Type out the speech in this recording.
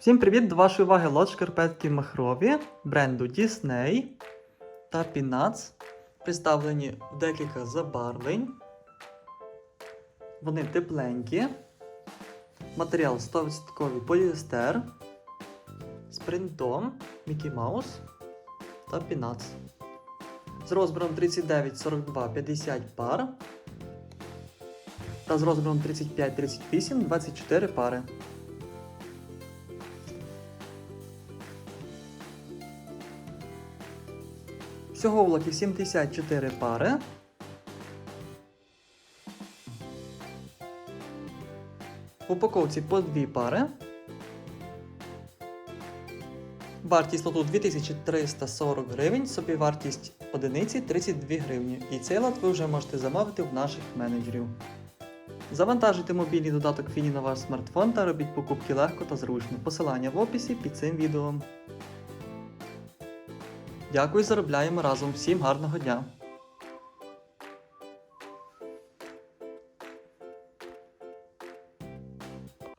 Всім привіт! До вашої уваги лот шкарпетки махрові бренду Disney та Peanuts, представлені в декілька забарвлень. Вони тепленькі. Матеріал 100% поліестер з принтом Mickey Mouse та Peanuts. З розміром 39, 42, 50 пар та з розміром 35, 38, 24 пари. Всього в 74 пари. В упаковці по 2 пари. Вартість лоту 2340 гривень, собівартість одиниці 32 гривні. І цей лот ви вже можете замовити в наших менеджерів. Завантажуйте мобільний додаток Фіні на ваш смартфон та робіть покупки легко та зручно. Посилання в описі під цим відео. Дякую, заробляємо разом. Всім гарного дня!